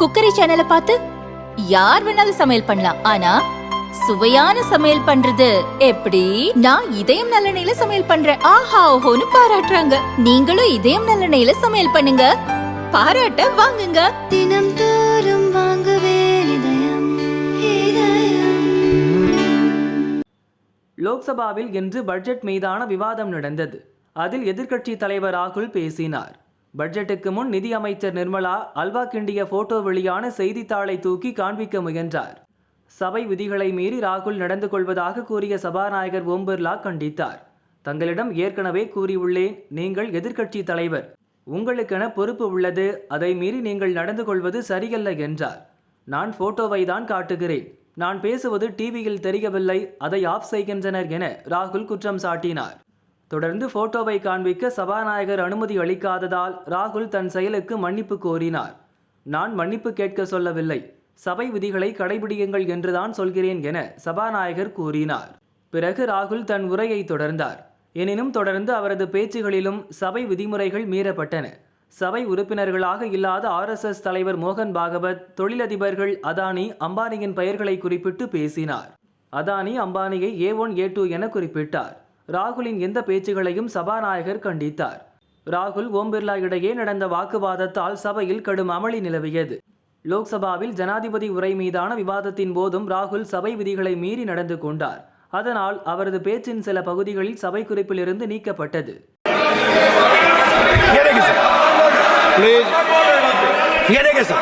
Cookery சேனலை பார்த்து யார் வேணாலும் சமையல் பண்ணலாம். ஆனா சுவையான சமையல் பண்றது எப்படி? நான் இதயம் நல்லெண்ணெயில சமையல் பண்றேன். ஆஹா ஓஹோன்னு பாராட்டுறாங்க. நீங்களும் இதயம் நல்லெண்ணெயில சமையல் பண்ணுங்க. பாராட்ட வாங்குங்க. தினம் தோறும் வாங்குவே இதயம் இதயம். லோக்சபாவில் இன்று பட்ஜெட் மீதான விவாதம் நடந்தது. அதில் எதிர்க்கட்சி தலைவர் ராகுல் பேசினார். பட்ஜெட்டுக்கு முன் நிதி அமைச்சர் நிர்மலா அல்வா கிண்டிய போட்டோ வெளியான செய்தித்தாளை தூக்கி காண்பிக்க முயன்றார். சபை விதிகளை மீறி ராகுல் நடந்து கொள்வதாக கூறிய சபாநாயகர் ஓம் பிர்லா கண்டித்தார். தங்களிடம் ஏற்கனவே கூறியுள்ளேன் நீங்கள் எதிர்க்கட்சி தலைவர். உங்களுக்கென பொறுப்பு உள்ளது அதை மீறி நீங்கள் நடந்து கொள்வது சரியல்ல என்றார். நான் போட்டோவை தான் காட்டுகிறேன். நான் பேசுவது டிவியில் தெரியவில்லை அதை ஆஃப் செய்கின்றனர் என ராகுல் குற்றம் சாட்டினார். தொடர்ந்து போட்டோவை காண்பிக்க சபாநாயகர் அனுமதி அளிக்காததால் ராகுல் தன் செயலுக்கு மன்னிப்பு கோரினார். நான் மன்னிப்பு கேட்க சொல்லவில்லை. சபை விதிகளை கடைபிடியுங்கள் என்றுதான் சொல்கிறேன் என சபாநாயகர் கூறினார். பிறகு ராகுல் தன் உரையை தொடர்ந்தார். எனினும் தொடர்ந்து அவரது பேச்சுகளிலும் சபை விதிமுறைகள் மீறப்பட்டன. சபை உறுப்பினர்களாக இல்லாத ஆர்எஸ்எஸ் தலைவர் மோகன் பாகவத் தொழிலதிபர்கள் அதானி அம்பானியின் பெயர்களை குறிப்பிட்டு பேசினார். அதானி அம்பானியை ஏ ஒன் ஏ டூ என குறிப்பிட்டார். ராகுலின் எந்த பேச்சுகளையும் சபாநாயகர் கண்டித்தார் ராகுல் ஓம் பிர்லா இடையே நடந்த வாக்குவாதத்தால் சபையில் கடும் அமளி நிலவியது லோக்சபாவில் ஜனாதிபதி உரை மீதான விவாதத்தின் போதும் ராகுல் சபை விதிகளை மீறி நடந்து கொண்டார் அதனால் அவரது பேச்சின் சில பகுதிகளில் சபை குறிப்பிலிருந்து நீக்கப்பட்டது ये देखिए सर प्लीज ये देखिए सर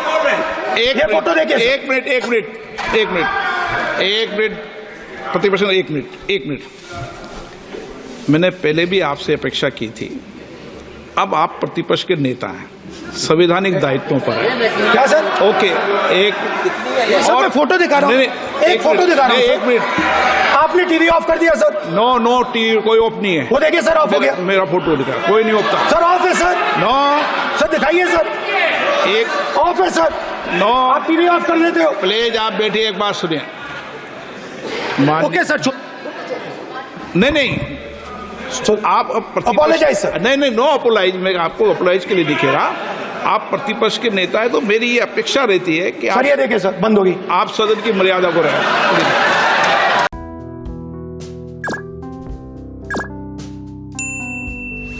एक ये फोटो देखिए सर। एक मिनट एक मिनट एक मिनट एक मिनट प्रतिपक्ष ने- एक मिनट एक मिनट मैंने पहले भी आपसे अपेक्षा की थी। अब आप प्रतिपक्ष के नेता हैं। संवैधानिक दायित्वों पर हैं। क्या सर? ओके एक सर, मैं फ़ोटो दिखा रहा हूँ। एक फ़ोटो दिखा रहा हूँ, एक मिनट। आपने टीवी ऑफ़ कर दिया सर। नो नो टीवी कोई ऑफ़ नहीं है। वो देखिए सर ऑफ़ हो गया। मेरा फ़ोटो दिखा कोई नहीं ऑफ़ था। सर ऑफ़ है सर। नो सर दिखाइए सर। एक ऑफ़ है सर। नो आप टीवी ऑफ़ कर देते हो। प्लीज़ आप बैठिए एक बात सुनिए। ओके सर नहीं नहीं। सर, आप अपोलोजाइज सर नहीं नहीं नो अपोलाइज मैं आपको अपोलाइज के लिए लिखे रहा आप प्रतिपक्ष के नेता है तो मेरी ये अपेक्षा रहती है कि सर आप, ये देखिए सर बंद होगी। आप सदन की मर्यादा को रखें।